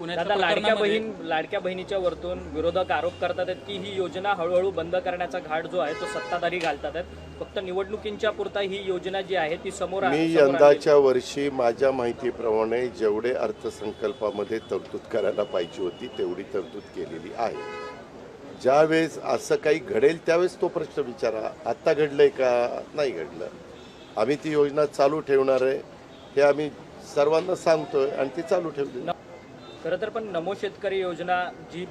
दादा लाडक्या बहीण लाडक्या बहिणीच्या वरतून विरोधक आरोप करतात आहेत की ही योजना हळूहळू बंद करण्याचा घाट जो आहे तो सत्ताधारी घालतात आहेत. फक्त निवडणुकींच्या पुरता ही योजना जी आहे ती समोर मी. यंदाच्या वर्षी माझ्या माहितीप्रमाणे जेवढे अर्थसंकल्पामध्ये तरतूद करायला पाहिजे होती तेवढी तरतूद केलेली आहे. ज्यावेळेस असं काही घडेल त्यावेळेस तो प्रश्न विचारा आत्ता घडलंय का? नाही घडलं. आम्ही ती योजना चालू ठेवणार आहे हे आम्ही सर्वांना सांगतोय आणि ती चालू ठेवली. खरं तर पण नमो शेतकरी योजना जी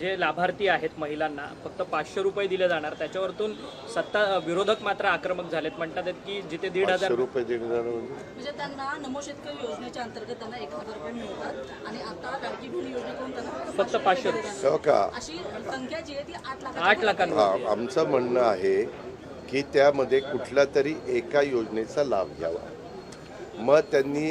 जे लाभार्थी आहेत महिलांना फक्त पाचशे रुपये दिले जाणार. त्याच्यावरतून सत्ता विरोधक मात्र आक्रमक झालेत. म्हणतात आहेत की जिथे दीड हजार रुपये देणार म्हणजे म्हणजे त्यांना नमो शेतकरी योजनेच्या अंतर्गत त्यांना एक हजार रुपये मिळतात. आणि आता लाडकी बहीण योजनेकडून त्यांना फक्त पाचशे रुपये हो का? अशी संख्या जी आहे ती आठ लाख आठ लाखांवर. आमचं म्हणणं आहे की त्यामध्ये कुठल्या तरी एका योजनेचा लाभ घ्यावा. मग त्यांनी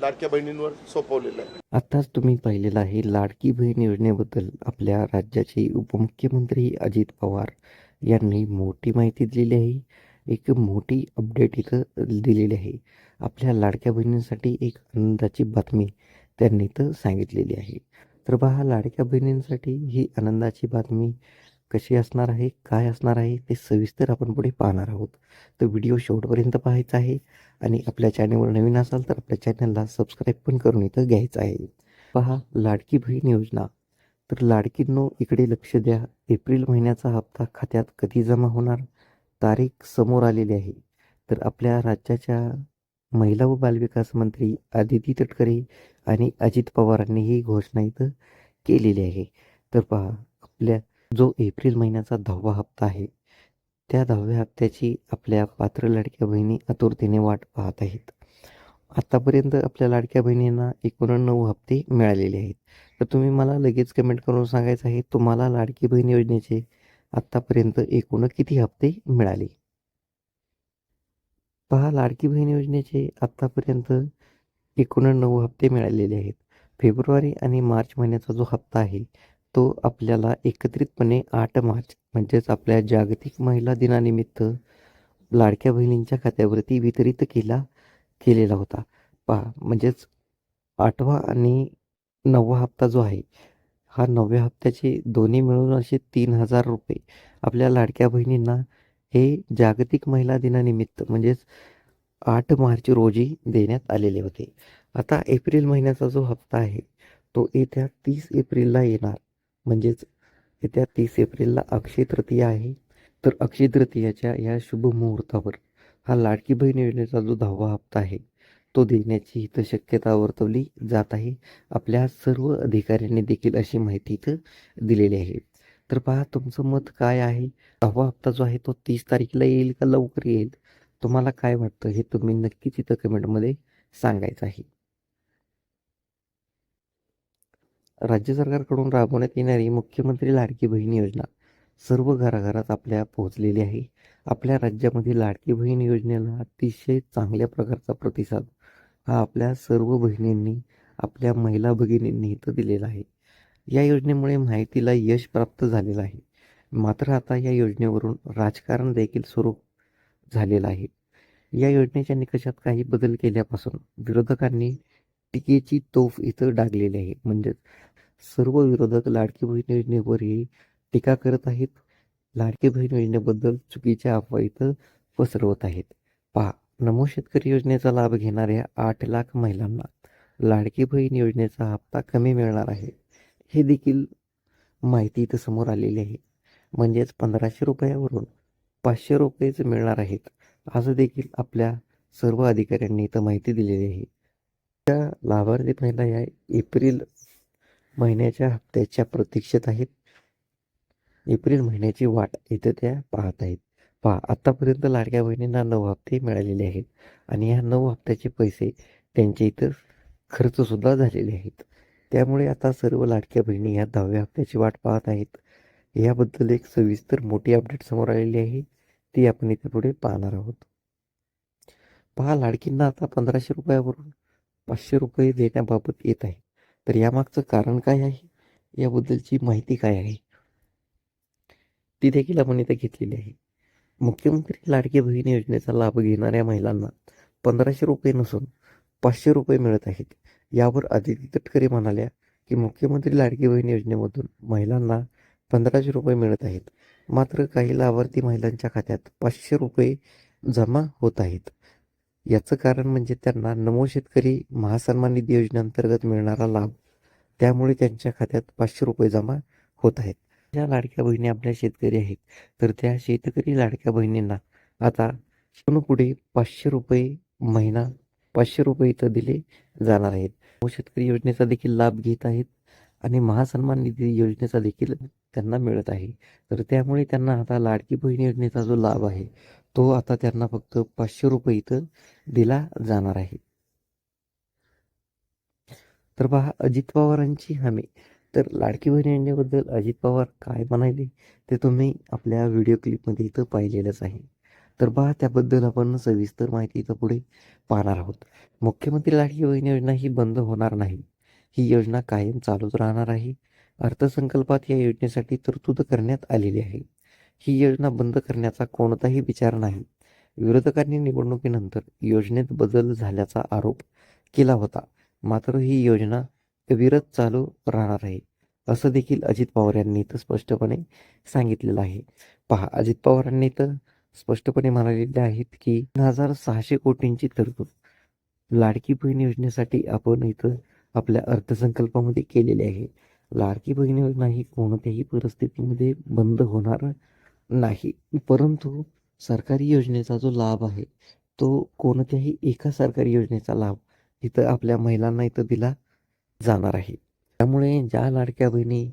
लाडक्या बहिणींवर सोपवलेलं आहे. आताच तुम्ही पाहिलेलं आहे लाडकी बहीण योजनेबद्दल आपल्या राज्याचे उपमुख्यमंत्री अजित पवार यांनी मोठी माहिती दिलेली आहे. एक मोठी अपडेट इथं दिलेली आहे. आपल्या लाडक्या बहिणींसाठी एक आनंदाची बातमी त्यांनी इथं सांगितलेली आहे. तर पहा लाडक्या बहिणींसाठी ही आनंदाची बातमी कशी असणार आहे काय असणार आहे ते सविस्तर आपण पुढे पाहणार आहोत. तर व्हिडिओ शेवटपर्यंत पाहायचा आहे आणि आपल्या चॅनलवर नवीन असाल तर आपल्या चॅनलला सबस्क्राईब पण करून इथं घ्यायचं आहे. पहा लाडकी बहीण योजना. तर लाडकींनो इकडे लक्ष द्या. एप्रिल महिन्याचा हप्ता खात्यात कधी जमा होणार? तारीख समोर आलेली आहे. तर आपल्या राज्याच्या महिला व बालविकास मंत्री आदिती तटकरे आणि अजित पवारांनी ही घोषणा इथं केलेली आहे. तर पहा आपल्या जो एप्रिल महिन्याचा दहावा हप्ता आहे त्या दहाव्या हप्त्याची आपल्या पात्र लाडक्या बहिणी आतुरतेने वाट पाहत आहेत. आत्तापर्यंत आपल्या लाडक्या बहिणींना एकोणनऊ हप्ते मिळालेले आहेत. तर तुम्ही मला लगेच कमेंट करून सांगायचं आहे तुम्हाला लाडकी बहीण योजनेचे आत्तापर्यंत एकूण किती हप्ते मिळाले? पहा लाडकी बहीण योजनेचे आत्तापर्यंत एकूण नऊ हप्ते मिळालेले आहेत. फेब्रुवारी आणि मार्च महिन्याचा जो हप्ता आहे तो आपल्याला एकत्रितपणे आठ मार्च म्हणजेच आपल्या जागतिक महिला दिनानिमित्त लाडक्या बहिणींच्या खात्यावरती वितरित केला केलेला होता. पहा म्हणजेच आठवा आणि नववा हप्ता जो आहे हा नवव्या हप्त्याचे दोन्ही मिळून असे तीन हजार रुपये. आपल्या लाडक्या बहिणींना हे जागतिक महिला दिनानिमित्त म्हणजेच आठ मार्च रोजी देण्यात आलेले होते. आता एप्रिल महिन्याचा जो हप्ता आहे तो येत्या तीस एप्रिलला येणार. म्हणजेच येत्या तीस एप्रिलला अक्षय तृतीया आहे. तर अक्षय तृतीयाच्या या शुभ मुहूर्तावर हा लाडकी बहीण योजनेचा जो दहावा हप्ता आहे तो देण्याची इथं शक्यता वर्तवली जात आहे. आपल्या सर्व अधिकाऱ्यांनी देखील अशी माहिती इथं दिलेली आहे. तर पहा तुमचं मत काय आहे? दहावा हप्ता जो आहे तो तीस तारखेला येईल का लवकर येईल? तुम्हाला काय वाटतं हे तुम्ही नक्कीच इथं कमेंटमध्ये सांगायचं आहे. राज्य सरकारकडून राबवण्यात येणारी मुख्यमंत्री लाडकी बहीण योजना सर्व घराघरात आपल्या पोहोचलेली आहे. आपल्या राज्यामध्ये लाडकी बहीण योजनेला अतिशय चांगल्या प्रकारचा प्रतिसाद हा आपल्या सर्व बहिणींनी आपल्या महिला भगिनींनी इथं दिलेला आहे. या योजनेमुळे माहितीला यश प्राप्त झालेलं आहे. मात्र आता या योजनेवरून राजकारण देखील सुरू झालेलं आहे. या योजनेच्या निकषात काही बदल केल्यापासून विरोधकांनी टीकेची तोफ इथं डागलेली आहे. म्हणजेच सर्व विरोधक लाडकी बहीण योजनेवरही टीका करत आहेत. लाडकी बहीण योजनेबद्दल चुकीच्या अफवा इथं पसरवत आहेत. पहा नमो शेतकरी योजनेचा लाभ घेणाऱ्या आठ लाख महिलांना लाडकी बहीण योजनेचा हप्ता कमी मिळणार आहे. हे देखील माहिती इथं समोर आलेली आहे. म्हणजेच पंधराशे रुपयावरून पाचशे रुपयेच मिळणार आहेत. असं देखील आपल्या सर्व अधिकाऱ्यांनी इथं माहिती दिलेली आहे. त्या लाभार्थी महिला या एप्रिल महिन्याच्या हप्त्याच्या प्रतीक्षेत आहेत. एप्रिल महिन्याची वाट इथं त्या पाहत आहेत. पहा आत्तापर्यंत लाडक्या बहिणींना नऊ हप्ते मिळालेले आहेत आणि ह्या नऊ हप्त्याचे पैसे त्यांच्या इथं खर्चसुद्धा झालेले आहेत. त्यामुळे आता सर्व लाडक्या बहिणी ह्या दहाव्या हप्त्याची वाट पाहत आहेत. याबद्दल एक सविस्तर मोठी अपडेट समोर आलेली आहे. ती आपण इथे पुढे पाहणार आहोत. पहा लाडकींना आता पंधराशे रुपयावरून पाचशे रुपये देण्याबाबत येत आहे. तर यामागचं कारण काय आहे? याबद्दलची माहिती काय आहे? ती देखील आपण इथे घेतलेली आहे. मुख्यमंत्री लाडकी बहीण योजनेचा लाभ घेणाऱ्या महिलांना पंधराशे रुपये नसून पाचशे रुपये मिळत आहेत. यावर आदिती तटकरे म्हणाल्या की मुख्यमंत्री लाडकी बहीण योजनेमधून महिलांना पंधराशे रुपये मिळत आहेत. मात्र काही लाभार्थी महिलांच्या खात्यात पाचशे रुपये जमा होत आहेत. याचं कारण म्हणजे त्यांना नमो शेतकरी महासन्मान निधी योजनेअंतर्गत मिळणारा लाभ त्यामुळे त्यांच्या खात्यात पाचशे रुपये जमा होत आहेत. ज्या लाडक्या बहिणी आपल्या शेतकरी आहेत तर त्या शेतकरी लाडक्या बहिणींना आता पुढे पाचशे रुपये महिना पाचशे रुपये इथं दिले जाणार आहेत. नमो शेतकरी योजनेचा देखील लाभ घेत आहेत आणि महासन्मान निधी योजनेचा देखील त्यांना मिळत आहे. तर त्यामुळे त्यांना आता लाडकी बहीण योजनेचा जो लाभ आहे तो आता त्यांना फक्त पाचशे रुपये इथं दिला जाणार आहे. तर पहा अजित पवारांची हमी. तर लाडकी बहीण योजनेबद्दल अजित पवार काय म्हणाले ते तुम्ही आपल्या व्हिडिओ क्लिपमध्ये इथं पाहिलेलंच आहे. तर पहा त्याबद्दल आपण सविस्तर माहिती इथं पुढे पाहणार आहोत. मुख्यमंत्री लाडकी बहीण योजना ही बंद होणार नाही. ही योजना कायम चालूच राहणार आहे. अर्थसंकल्पात या योजनेसाठी तरतूद करण्यात आलेली आहे. ही योजना बंद करण्याचा कोणताही विचार नाही. विरोधकांनी निवडणुकीनंतर योजनेत बदल झाल्याचा आरोप केला होता. मात्र ही योजना अविरत चालू राहणार आहे असं देखील अजित पवार यांनी इथं स्पष्टपणे सांगितलेलं आहे. पहा अजित पवारांनी तर स्पष्टपणे म्हणालेले आहेत की तीन हजार सहाशे कोटींची तरतूद लाडकी बहीण योजनेसाठी आपण इथं आपल्या अर्थसंकल्पामध्ये केलेली आहे. लाडकी बहीण योजना ही कोणत्याही परिस्थितीमध्ये बंद होणार नाही. परंतु सरकारी योजनेचा जो लाभ आहे तो कोणत्याही एका सरकारी योजनेचा लाभ इथं आपल्या महिलांना इथं दिला जाणार आहे. त्यामुळे ज्या लाडक्या बहिणी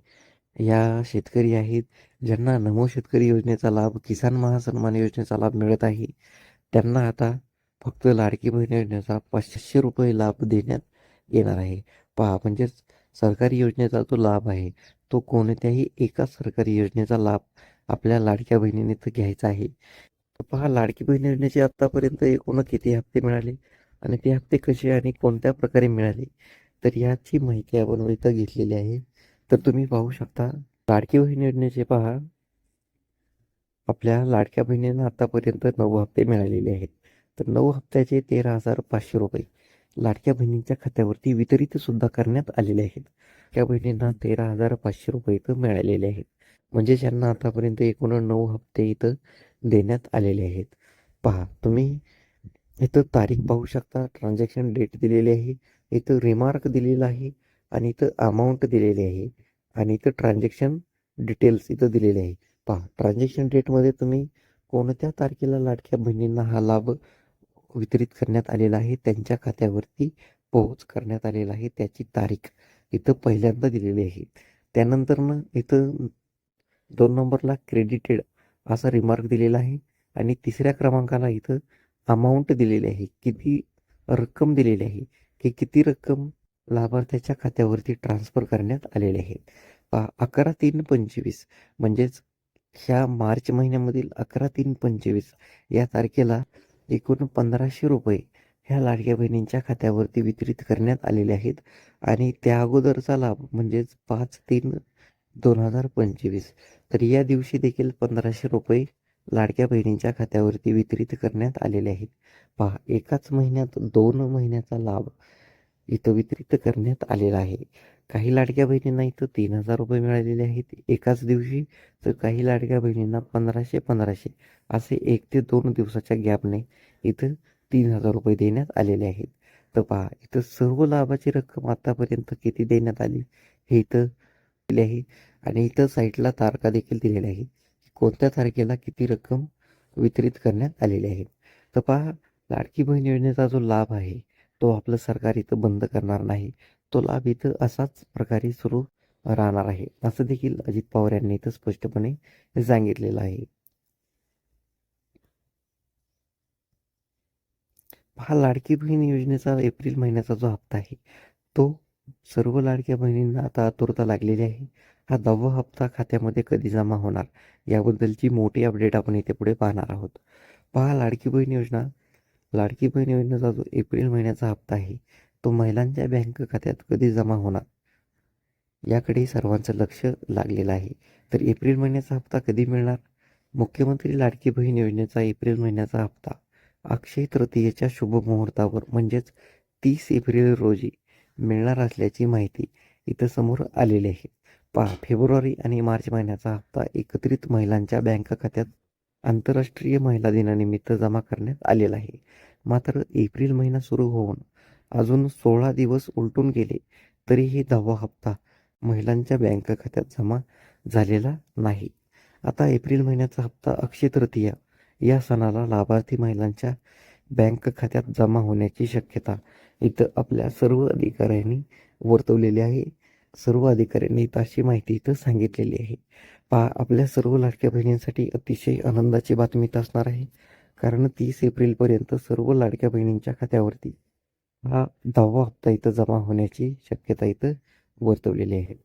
या शेतकरी आहेत ज्यांना नमो शेतकरी योजनेचा लाभ किसान महासन्मान योजनेचा लाभ मिळत आहे त्यांना आता फक्त लाडकी बहीण योजनेचा पाचशे रुपये लाभ देण्यात येणार आहे. पहा म्हणजेच सरकारी योजनेचा जो लाभ आहे तो कोणत्याही एका सरकारी योजनेचा लाभ आपल्या लाडक्या बहिणीने तर घ्यायचा आहे. तर पहा लाडकी बहीण योजनेचे आत्तापर्यंत एकूण किती हप्ते मिळाले आणि ते हप्ते कसे आणि कोणत्या प्रकारे मिळाले तर याची माहिती आपण इथं घेतलेली आहे. तर तुम्ही पाहू शकता लाडकी बहीण योजनेचे पहा आपल्या लाडक्या बहिणींना आतापर्यंत नऊ हप्ते मिळालेले आहेत. तर नऊ हप्त्याचे तेरा हजार पाचशे रुपये लाडक्या बहिणींच्या खात्यावरती वितरित सुद्धा करण्यात आलेले आहेत. त्या बहिणींना तेरा हजार पाचशे रुपये इथं मिळालेले आहेत. म्हणजे ज्यांना आतापर्यंत एकूण नऊ हप्ते इथं देण्यात आलेले आहेत. पहा तुम्ही इथं तारीख पाहू शकता. ट्रान्झॅक्शन डेट दिलेली आहे. इथं रिमार्क दिलेला आहे आणि इथं अमाऊंट दिलेली आहे आणि इथं ट्रान्झॅक्शन डिटेल्स इथं दिलेले आहे. पहा ट्रान्झॅक्शन डेटमध्ये तुम्ही कोणत्या तारखेला लाडक्या बहिणींना हा लाभ वितरित करण्यात आलेला आहे त्यांच्या खात्यावरती पोहोच करण्यात आलेला आहे त्याची तारीख इथं पहिल्यांदा दिलेली आहे. त्यानंतरनं इथं दोन नंबरला क्रेडिटेड असा रिमार्क दिलेला आहे. आणि तिसऱ्या क्रमांकाला इथं अमाऊंट दिलेली आहे. किती रक्कम दिलेली आहे. की किती रक्कम लाभार्थ्याच्या खात्यावरती ट्रान्सफर करण्यात आलेले आहे. पहा अकरा तीन पंचवीस म्हणजेच ह्या मार्च महिन्यामधील अकरा तीन पंचवीस या तारखेला एकूण पंधराशे रुपये ह्या लाडक्या बहिणींच्या खात्यावरती वितरित करण्यात आलेले आहेत. आणि त्या अगोदरचा लाभ म्हणजेच पाच तीन दोन हजार पंचवीस. तर या दिवशी देखील पंधराशे रुपये लाडक्या बहिणींच्या खात्यावरती वितरित करण्यात आलेले आहेत. पहा एकाच महिन्यात दोन महिन्याचा लाभ इथं वितरित करण्यात आलेला आहे. काही लाडक्या बहिणींना इथं तीन हजार रुपये मिळालेले आहेत. एकाच दिवशी तर काही लाडक्या बहिणींना पंधराशे पंधराशे असे एक ते दोन दिवसाच्या गॅपने इथं तीन हजार रुपये देण्यात आलेले आहेत. तर पहा इथं सर्व लाभाची रक्कम आतापर्यंत किती देण्यात आली हे इथं आहे. आणि इथं साईटला तारखा देखील दिलेल्या आहे कोणत्या तारखेला किती रक्कम वितरित करण्यात आलेली आहे? तर पहा लाडकी बहीण योजनेचा जो लाभ आहे तो आपलं सरकार इथं बंद करणार नाही. तो लाभ इथं असाच प्रकारे सुरू राहणार आहे. असं देखील अजित पवार यांनी इथं स्पष्टपणे सांगितलेलं आहे. हा लाडकी बहीण योजनेचा एप्रिल महिन्याचा जो हप्ता आहे तो सर्व लाडक्या बहिणींना आता आतुरता लागलेली आहे. हा दहावा हप्ता खात्यामध्ये कधी जमा होणार? याबद्दलची मोठी अपडेट आपण इथे पुढे पाहणार आहोत. पहा लाडकी बहीण योजना. लाडकी बहीण योजनेचा जो एप्रिल महिन्याचा हप्ता आहे तो महिलांच्या बँक खात्यात कधी जमा होणार? याकडे सर्वांचं लक्ष लागलेलं आहे. तर एप्रिल महिन्याचा हप्ता कधी मिळणार? मुख्यमंत्री लाडकी बहीण योजनेचा एप्रिल महिन्याचा हप्ता. अक्षय तृतीयेच्या शुभ मुहूर्तावर म्हणजेच तीस एप्रिल रोजी मिळणार असल्याची माहिती इथं समोर आलेली आहे. पहा फेब्रुवारी आणि मार्च महिन्याचा हप्ता एकत्रित महिलांच्या बँक खात्यात आंतरराष्ट्रीय महिला दिनानिमित्त जमा करण्यात आलेला आहे. मात्र एप्रिल महिना सुरू होऊन अजून सोळा दिवस उलटून गेले तरीही दहावा हप्ता महिलांच्या बँक खात्यात जमा झालेला नाही. आता एप्रिल महिन्याचा हप्ता अक्षय तृतीया या सणाला लाभार्थी महिलांच्या बँक खात्यात जमा होण्याची शक्यता इथं आपल्या सर्व अधिकाऱ्यांनी वर्तवलेली आहे. सर्व अधिकाऱ्यांनी तशी अशी माहिती इथं सांगितलेली आहे. पहा आपल्या सर्व लाडक्या बहिणींसाठी अतिशय आनंदाची बातमी इथं असणार आहे. कारण तीस एप्रिलपर्यंत सर्व लाडक्या बहिणींच्या खात्यावरती हा दहावा हप्ता इथं जमा होण्याची शक्यता इथं वर्तवलेली आहे.